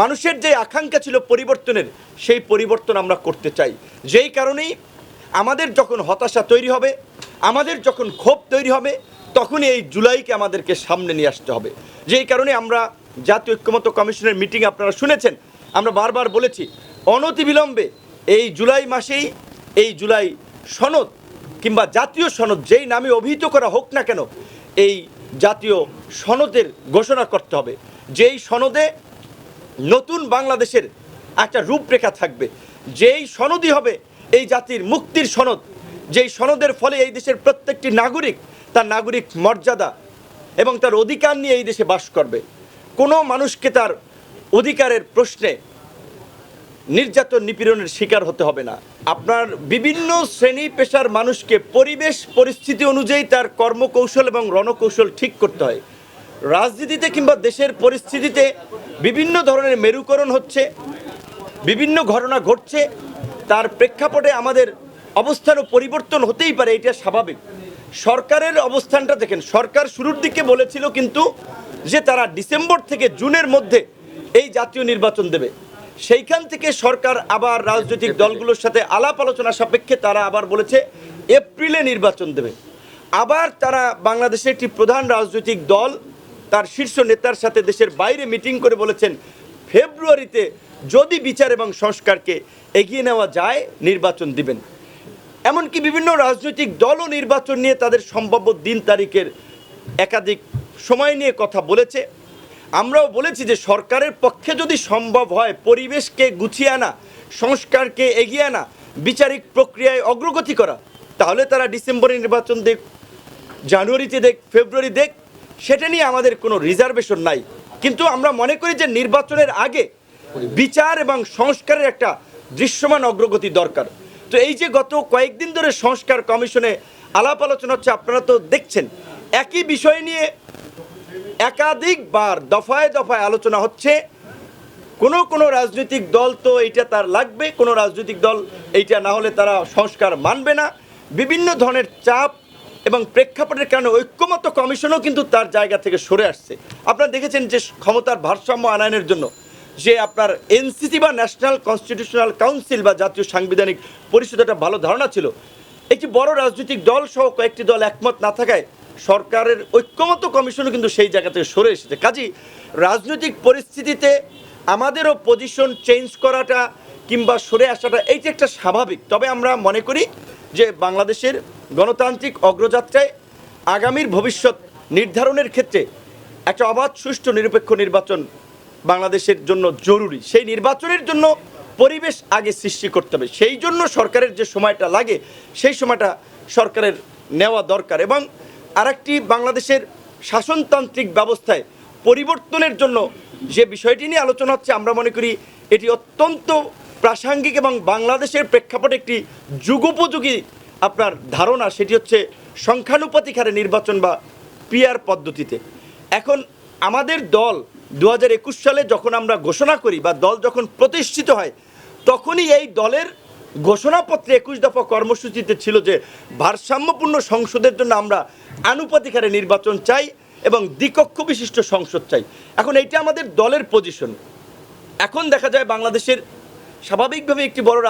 মানুষের যে আকাঙ্ক্ষা ছিল পরিবর্তনের, সেই পরিবর্তন আমরা করতে চাই। যেই কারণেই আমাদের যখন হতাশা তৈরি হবে, আমাদের যখন ক্ষোভ তৈরি হবে, তখনই এই জুলাইকে আমাদেরকে সামনে নিয়ে আসতে হবে। যেই কারণে আমরা জাতীয় ঐক্যমত কমিশনের মিটিং আপনারা শুনেছেন, আমরা বারবার বলেছি অনতিবিলম্বে এই জুলাই মাসেই এই জুলাই সনদ কিংবা জাতীয় সনদ যেই নামে অভিহিত করা হোক না কেন, এই জাতীয় সনদের ঘোষণা করতে হবে। যেই সনদে নতুন বাংলাদেশের একটা রূপরেখা থাকবে। যেই সনদই হবে, এই জাতির মুক্তির সনদ, যেই সনদের ফলে এই দেশের প্রত্যেকটি নাগরিক তার নাগরিক মর্যাদা এবং তার অধিকার নিয়ে এই দেশে বাস করবে। কোনো মানুষকে তার অধিকারের প্রশ্নে নির্যাতন নিপীড়নের শিকার হতে হবে না। আপনার বিভিন্ন শ্রেণি পেশার মানুষকে পরিবেশ পরিস্থিতি অনুযায়ী তার কর্মকৌশল এবং রণকৌশল ঠিক করতে হয়। রাজনীতিতে কিংবা দেশের পরিস্থিতিতে বিভিন্ন ধরনের মেরুকরণ হচ্ছে, বিভিন্ন ঘটনা ঘটছে, তার প্রেক্ষাপটে আমাদের অবস্থানও পরিবর্তন হতেই পারে, এটা স্বাভাবিক। সরকারের অবস্থানটা দেখেন, সরকার শুরুর দিকে বলেছিল কিন্তু যে তারা ডিসেম্বর থেকে জুনের মধ্যে এই জাতীয় নির্বাচন দেবে। সেইখান থেকে সরকার আবার রাজনৈতিক দলগুলোর সাথে আলাপ আলোচনা সাপেক্ষে তারা আবার বলেছে, এপ্রিলে নির্বাচন দেবে। আবার তারা বাংলাদেশের একটি প্রধান রাজনৈতিক দল তার শীর্ষ নেতার সাথে দেশের বাইরে মিটিং করে বলেছেন, ফেব্রুয়ারিতে যদি বিচার এবং সংস্কারকে এগিয়ে নেওয়া যায়, নির্বাচন দিবেন। এমনকি বিভিন্ন রাজনৈতিক দলও নির্বাচন নিয়ে তাদের সম্ভাব্য দিন তারিখের একাধিক সময় নিয়ে কথা বলেছে। আমরাও বলেছি যে সরকারের পক্ষে যদি সম্ভব হয় পরিবেশকে গুছিয়ে আনা, সংস্কারকে এগিয়ে আনা, বিচারিক প্রক্রিয়ায় অগ্রগতি করা, তাহলে তারা ডিসেম্বরে নির্বাচন দেখ, জানুয়ারিতে দেখ, ফেব্রুয়ারি দেখ সেটা নিয়ে আমাদের কোনো রিজার্ভেশন নাই। কিন্তু আমরা মনে করি যে নির্বাচনের আগে বিচার এবং সংস্কারের একটা দৃশ্যমান অগ্রগতি দরকার। তো এই যে গত কয়েকদিন ধরে সংস্কার কমিশনে আলাপ আলোচনা হচ্ছে, আপনারা তো দেখছেন, একই বিষয় নিয়ে একাধিকবার দফায় দফায় আলোচনা হচ্ছে। কোনো কোনো রাজনৈতিক দল তো এইটা তার লাগবে, কোনো রাজনৈতিক দল এইটা না হলে তারা সংস্কার মানবে না। বিভিন্ন ধরনের চাপ এবং প্রেক্ষাপটের কারণে ঐক্যমত্য কমিশনও কিন্তু তার জায়গা থেকে সরে আসছে। আপনারা দেখেছেন যে ক্ষমতার ভারসাম্য আনয়নের জন্য যে আপনার এনসিসি বা ন্যাশনাল কনস্টিটিউশনাল কাউন্সিল বা জাতীয় সাংবিধানিক পরিষদ একটা ভালো ধারণা ছিল। একটি বড় রাজনৈতিক দল সহ কয়েকটি দল একমত না থাকায় সরকারের ঐক্যমত্য কমিশনও কিন্তু সেই জায়গা থেকে সরে এসেছে। কাজী রাজনৈতিক পরিস্থিতিতে আমাদেরও পজিশন চেঞ্জ করাটা কিংবা সরে আসাটা এইটা একটা স্বাভাবিক। তবে আমরা মনে করি যে বাংলাদেশের গণতান্ত্রিক অগ্রযাত্রায় আগামীর ভবিষ্যৎ নির্ধারণের ক্ষেত্রে একটা অবাধ, সুষ্ঠু, নিরপেক্ষ নির্বাচন বাংলাদেশের জন্য জরুরি। সেই নির্বাচনের জন্য পরিবেশ আগে সৃষ্টি করতে হবে। সেই জন্য সরকারের যে সময়টা লাগে, সেই সময়টা সরকারের নেওয়া দরকার এবং আরেকটি বাংলাদেশের শাসনতান্ত্রিক ব্যবস্থায় পরিবর্তনের জন্য যে বিষয়টি নিয়ে আলোচনা হচ্ছে, আমরা মনে করি এটি অত্যন্ত প্রাসঙ্গিক এবং বাংলাদেশের প্রেক্ষাপটে একটি যুগোপযোগী আপনার ধারণা, সেটি হচ্ছে সংখ্যানুপাতিক হারে নির্বাচন বা পিয়ার পদ্ধতিতে। এখন আমাদের দল দু হাজার একুশ সালে যখন আমরা ঘোষণা করি বা দল যখন প্রতিষ্ঠিত হয়, তখনই এই দলের ঘোষণাপত্রে একুশ দফা কর্মসূচিতে ছিল যে ভারসাম্যপূর্ণ সংসদের জন্য আমরা আনুপাতিক হারে নির্বাচন চাই এবং দ্বিকক্ষ বিশিষ্ট সংসদ চাই। এখন এইটা আমাদের দলের পজিশন এখন দেখা যায় বাংলাদেশের স্বাভাবিকভাবে একটি বড়